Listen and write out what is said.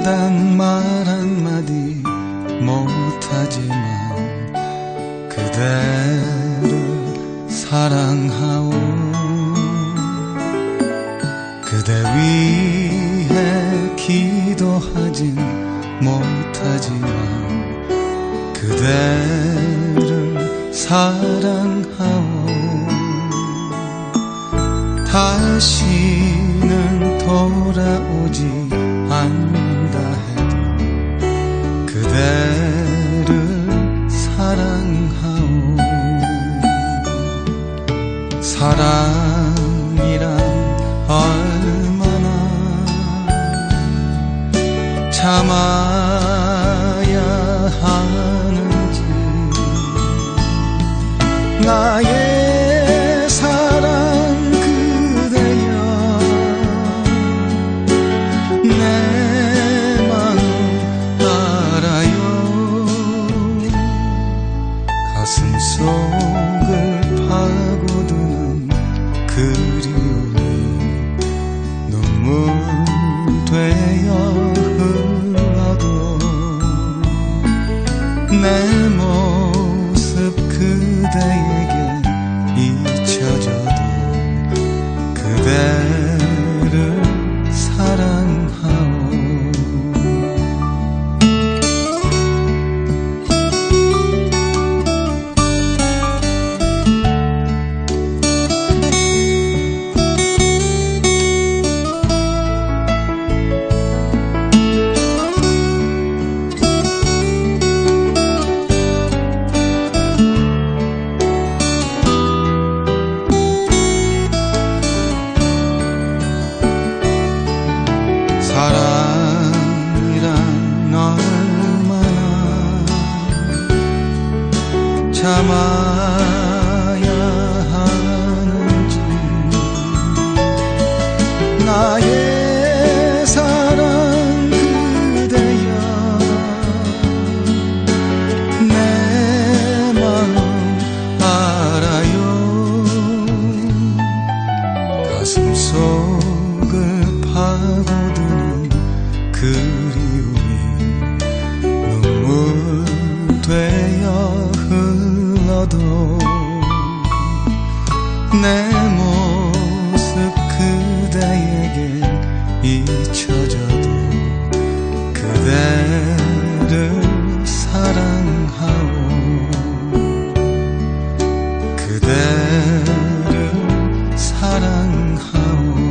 사랑한단 말 한마디 못하지만 그대를 사랑하오. 그대 위해 기도하진 못하지만 그대를 사랑하오. 다시는 돌아오지 않는 사랑하오. 사랑이란 얼마나 참아야 하는지 나의 속을 파고드는 그리움이 눈물 되어 흘러도 내 참아야 하는지 나의 사랑 그대여 내 마음 알아요. 가슴 속을 파고드는 그리움이 눈물 되어 보여도 내 모습 그대에게 잊혀져도 그대를 사랑하오. 그대를 사랑하오.